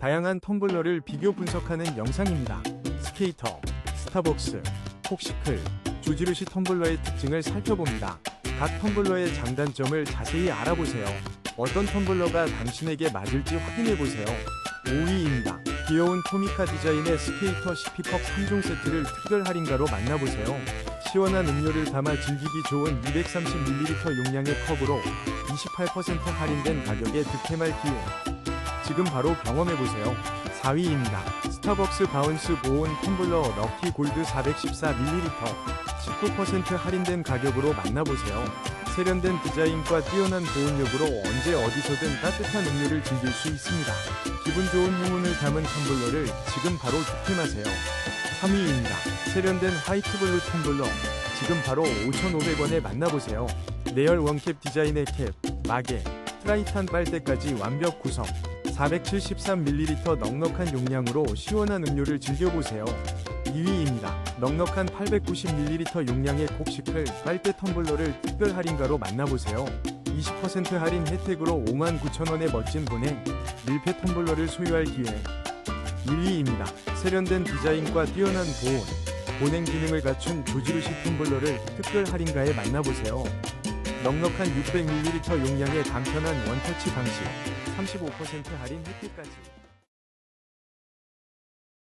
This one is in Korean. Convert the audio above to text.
다양한 텀블러를 비교 분석하는 영상입니다. 스케이터, 스타벅스, 폭시클, 조지루시 텀블러의 특징을 살펴봅니다. 각 텀블러의 장단점을 자세히 알아보세요. 어떤 텀블러가 당신에게 맞을지 확인해보세요. 5위입니다. 귀여운 토미카 디자인의 스케이터 CP컵 3종 세트를 특별 할인가로 만나보세요. 시원한 음료를 담아 즐기기 좋은 230ml 용량의 컵으로 28% 할인된 가격에 득템할 기회. 지금 바로 경험해보세요. 4위입니다. 스타벅스 바운스 보온 텀블러 럭키 골드 414ml 19% 할인된 가격으로 만나보세요. 세련된 디자인과 뛰어난 보온력으로 언제 어디서든 따뜻한 음료를 즐길 수 있습니다. 기분 좋은 행운을 담은 텀블러를 지금 바로 득템하세요. 3위입니다. 세련된 화이트블루 텀블러 지금 바로 5,500원에 만나보세요. 내열 원캡 디자인의 캡, 마개, 트라이탄 빨대까지 완벽 구성 473ml 넉넉한 용량으로 시원한 음료를 즐겨보세요. 2위입니다. 넉넉한 890ml 용량의 곡시클 빨대 텀블러를 특별 할인가로 만나보세요. 20% 할인 혜택으로 59,000원의 멋진 보냉 밀폐 텀블러를 소유할 기회. 1위입니다. 세련된 디자인과 뛰어난 보온, 보냉 기능을 갖춘 조지루시 텀블러를 특별 할인가에 만나보세요. 넉넉한 600ml 용량의 간편한 원터치 방식, 35% 할인 혜택까지.